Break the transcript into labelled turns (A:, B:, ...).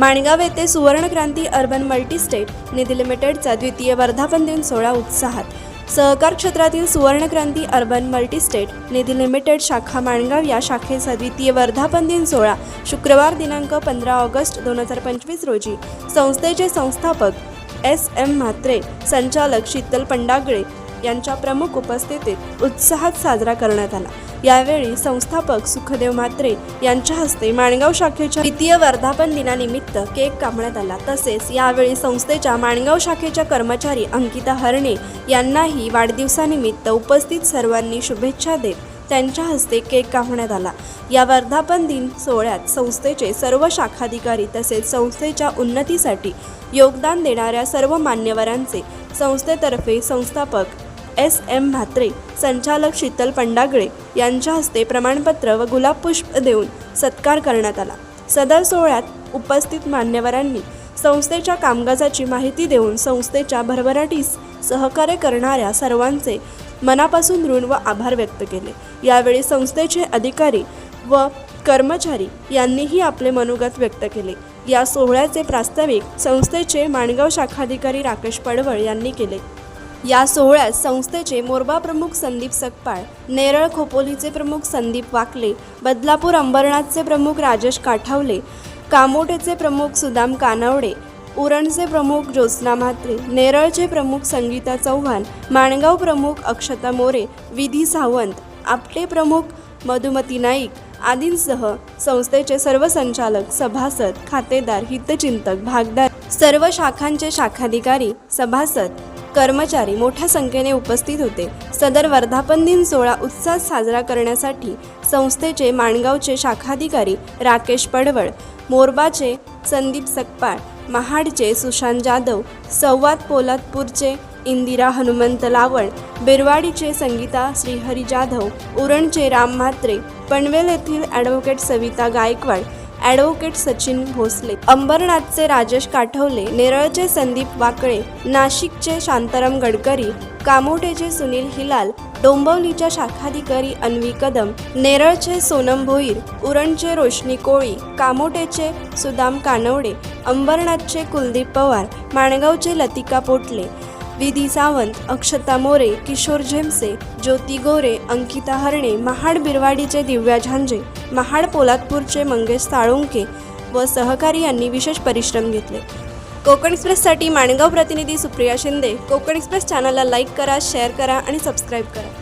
A: माणगाव येथे सुवर्णक्रांती urban multistate निधी लिमिटेडचा द्वितीय वर्धापन दिन सोहळा उत्साहात. सहकार क्षेत्रातील Suvarnakranti urban multistate Nidhi limited शाखा माणगाव या शाखेचा द्वितीय वर्धापन दिन सोहळा शुक्रवार दिनांक पंधरा ऑगस्ट दोन हजार पंचवीस रोजी. संस्थेचे संस्थापक एस एम म्हात्रे संचालक शीतल पंडागळे यांच्या प्रमुख उपस्थितीत उत्साहात साजरा करण्यात आला. यावेळी संस्थापक सुखदेव म्हात्रे यांच्या हस्ते माणगाव शाखेच्या द्वितीय वर्धापन दिनानिमित्त केक कापण्यात आला. तसेच यावेळी संस्थेच्या माणगाव शाखेच्या कर्मचारी अंकिता हरणे यांनाही वाढदिवसानिमित्त उपस्थित सर्वांनी शुभेच्छा देत त्यांच्या हस्ते केक कापण्यात आला. या वर्धापन दिन सोहळ्यात संस्थेचे सर्व शाखाधिकारी तसेच संस्थेच्या उन्नतीसाठी योगदान देणाऱ्या सर्व मान्यवरांचे संस्थेतर्फे संस्थापक एस एम म्हात्रे संचालक शीतल पंडागळे यांच्या हस्ते प्रमाणपत्र व गुलाबपुष्प देऊन सत्कार करण्यात आला. सदर सोहळ्यात उपस्थित मान्यवरांनी संस्थेच्या कामकाजाची माहिती देऊन संस्थेच्या भरभराटीस सहकार्य करणाऱ्या सर्वांचे मनापासून ऋण व आभार व्यक्त केले. यावेळी संस्थेचे अधिकारी व कर्मचारी यांनीही आपले मनोगत व्यक्त केले. या सोहळ्याचे प्रास्ताविक संस्थेचे माणगाव शाखाधिकारी राकेश पडवळ यांनी केले. या सोहळ्यात संस्थेचे मोरबा प्रमुख संदीप सकपाळ नेरळ खोपोलीचे प्रमुख संदीप वाकले बदलापूर अंबरनाथचे प्रमुख राजेश काठावले कामोटेचे प्रमुख सुदाम कानावडे उरणचे प्रमुख ज्योत्स्ना म्हात्रे नेरळचे प्रमुख संगीता चव्हाण माणगाव प्रमुख अक्षता मोरे विधी सावंत आपटे प्रमुख मधुमती नाईक आदींसह संस्थेचे सर्व संचालक सभासद खातेदार हितचिंतक भागदार सर्व शाखांचे शाखाधिकारी सभासद कर्मचारी मोठ्या संख्येने उपस्थित होते. सदर वर्धापन दिन सोहळा उत्साहात साजरा करण्यासाठी संस्थेचे माणगावचे शाखाधिकारी राकेश पडवळ मोरबाचे संदीप सकपाळ महाडचे सुशांत जाधव संवाद पोलादपूरचे इंदिरा हनुमंत लावण बिरवाडीचे संगीता श्रीहरी जाधव उरणचे राम म्हात्रे पनवेल येथील ॲडव्होकेट सविता गायकवाड ॲडव्होकेट सचिन भोसले अंबरनाथचे राजेश काठवले नेरळचे संदीप वाकळे नाशिकचे शांताराम गडकरी कामोटेचे सुनील हिलाल डोंबवलीच्या शाखाधिकारी अन्वी कदम नेरळचे सोनम भोईर उरणचे रोशनी कोळी कामोटेचे सुदाम कानवडे अंबरनाथचे कुलदीप पवार माणगावचे लतिका पोटले विधी सावंत अक्षता मोरे किशोर झेमसे ज्योती गोरे अंकिता हरणे महाड बिरवाडीचे दिव्या झांजे महाड पोलादपूरचे मंगेश साळुंके व सहकारी यांनी विशेष परिश्रम घेतले. कोकण एक्सप्रेससाठी माणगाव प्रतिनिधी सुप्रिया शिंदे. कोकण एक्सप्रेस चॅनलला लाईक करा शेअर करा आणि सबस्क्राईब करा.